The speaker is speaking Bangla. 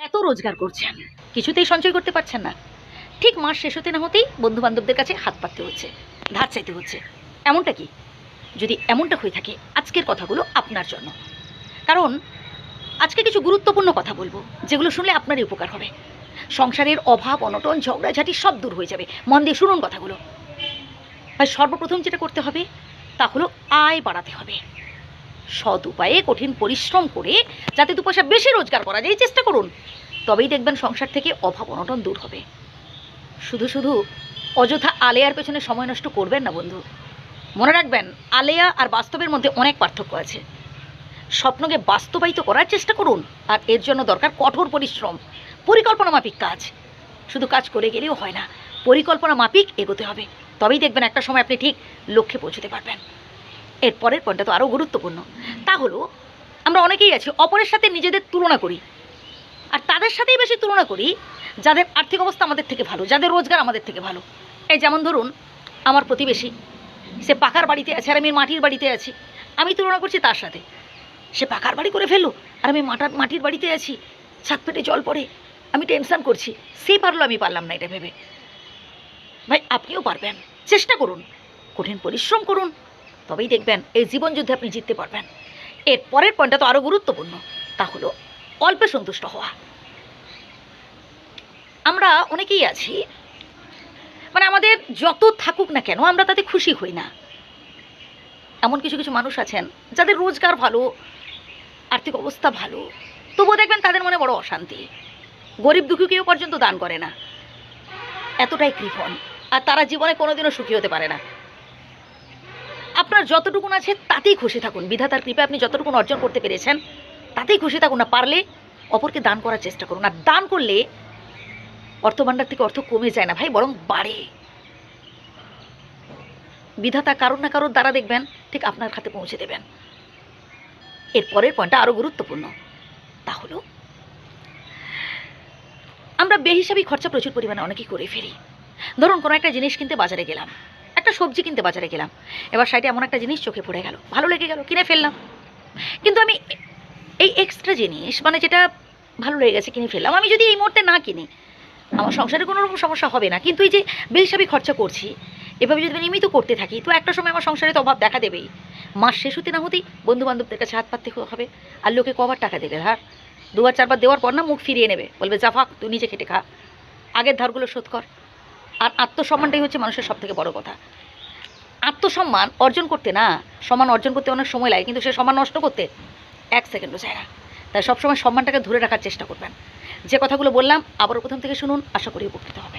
এত রোজগার করছেন কিছুতেই সঞ্চয় করতে পারছেন না। ঠিক মাস শেষ হতে না হতেই বন্ধু বান্ধবদের কাছে হাত পাততে হচ্ছে, ধার চাইতে হচ্ছে। এমনটা কি? যদি এমনটা হয়ে থাকে, আজকের কথাগুলো আপনার জন্য। কারণ, আজকে কিছু গুরুত্বপূর্ণ কথা বলব, যেগুলো শুনলে আপনারই উপকার হবে। সংসারের অভাব, অনটন, ঝগড়াঝাটি সব দূর হয়ে যাবে। মন দিয়ে শুনুন কথাগুলো। ভাই সর্বপ্রথম যেটা করতে হবে, তা হলো আয় বাড়াতে হবে। সৎ উপায়ে কঠিন পরিশ্রম করে যাতে দু পয়সা বেশি রোজগার করা যায় চেষ্টা করুন। তবেই দেখবেন সংসার থেকে অভাব অনটন দূর হবে। শুধু শুধু অযথা আলেয়ার পেছনে সময় নষ্ট করবেন না বন্ধু। মনে রাখবেন, আলেয়া আর বাস্তবের মধ্যে অনেক পার্থক্য আছে। স্বপ্নকে বাস্তবায়িত করার চেষ্টা করুন, আর এর জন্য দরকার কঠোর পরিশ্রম। পরিকল্পনা মাফিক কাজ। শুধু কাজ করে গেলেও হয় না, পরিকল্পনা মাফিক এগোতে হবে। তবেই দেখবেন একটা সময় আপনি ঠিক লক্ষ্যে পৌঁছতে পারবেন। এর পরের পয়েন্টটা তো আরও গুরুত্বপূর্ণ। তা হলো, আমরা অনেকেই আছি, অপরের সাথে নিজেদের তুলনা করি। আর তাদের সাথেই বেশি তুলনা করি, যাদের আর্থিক অবস্থা আমাদের থেকে ভালো, যাদের রোজগার আমাদের থেকে ভালো। এই যেমন ধরুন, আমার প্রতিবেশী, সে পাকার বাড়িতে আছে আর আমি মাটির বাড়িতে আছি। আমি তুলনা করছি তার সাথে। সে পাকার বাড়ি করে ফেলল আর আমি মাটার মাটির বাড়িতে আছি। ছাদ পেটে জল পড়ে, আমি টেনশন করছি। সে পারল আমি পারলাম না এটা ভেবে। ভাই, আপনিও পারবেন। চেষ্টা করুন। কঠিন পরিশ্রম করুন। তবেই দেখবেন এই জীবনযুদ্ধে আপনি জিততে পারবেন। এর পরের পয়েন্টটা তো আরও গুরুত্বপূর্ণ, তা হলো অল্পে সন্তুষ্ট হওয়া। আমরা অনেকেই আছি মানে আমাদের যত থাকুক না কেন আমরা তাতে খুশি হই না। এমন কিছু কিছু মানুষ আছেন যাদের রোজগার ভালো, আর্থিক অবস্থা ভালো, তবুও দেখবেন তাদের মনে বড় অশান্তি। গরিব দুঃখী কেউ পর্যন্ত দান করে না। এতটাই কৃপণ, আর তারা জীবনে কোনোদিনও সুখী হতে পারে না। আপনার যতটুকুন আছে তাতেই খুশি থাকুন। বিধাতার কৃপা আপনি যতটুকুন অর্জন করতে পেরেছেন, তাতেই খুশি থাকুন না পারলে অপরকে দান করার চেষ্টা করুন। আর দান করলে অর্থভাণ্ডার থেকে অর্থ কমে যায় না ভাই, বরং বাড়ে। বিধাতা কারোর না কারোর দ্বারা দেখবেন, ঠিক আপনার খাতে পৌঁছে দেবেন। এর পরের পয়েন্টটা আরও গুরুত্বপূর্ণ। তা হলো, আমরা বেহিসাবি খরচা প্রচুর পরিমাণে অনেকেই করে ফেলি। ধরুন কোনো একটা জিনিস কিনতে বাজারে গেলাম। একটা সবজি কিনতে বাজারে গেলাম। এবার সাইডে এমন একটা জিনিস চোখে পড়ে গেল। ভালো লেগে গেল, কিনে ফেললাম। কিন্তু আমি এই এক্সট্রা জিনিস মানে যেটা ভালো লেগে গেছে কিনে ফেললাম, আমি যদি এই মুহূর্তে না কিনি, আমার সংসারে কোনো রকম সমস্যা হবে না। কিন্তু এই যে বেহিসাবি খরচা করছি, এভাবে যদি আমি নিয়মিত করতে থাকি, তো একটা সময় আমার সংসারে তো অভাব দেখা দেবেই। মাস শেষ হতে না হতেই বন্ধু বান্ধবদের কাছে হাত পাততে হবে, আর লোকে কবার টাকা দেবে, ধার। দুবার, চারবার দেওয়ার পর না মুখ ফিরিয়ে নেবে। বলবে, যা ফাক তুই নিজে খেটে খা। আগের ধারগুলো শোধ কর। আর আত্মসম্মানটাই হচ্ছে মানুষের সব থেকে বড় কথা। আত্মসম্মান অর্জন করতে না সম্মান অর্জন করতে অনেক সময় লাগে, কিন্তু সে সম্মান নষ্ট করতে এক সেকেন্ডও চায় না। তাই সবসময় সম্মানটাকে ধরে রাখার চেষ্টা করবেন। যে কথাগুলো বললাম, আবারও প্রথম থেকে শুনুন, আশা করি উপকৃত হবে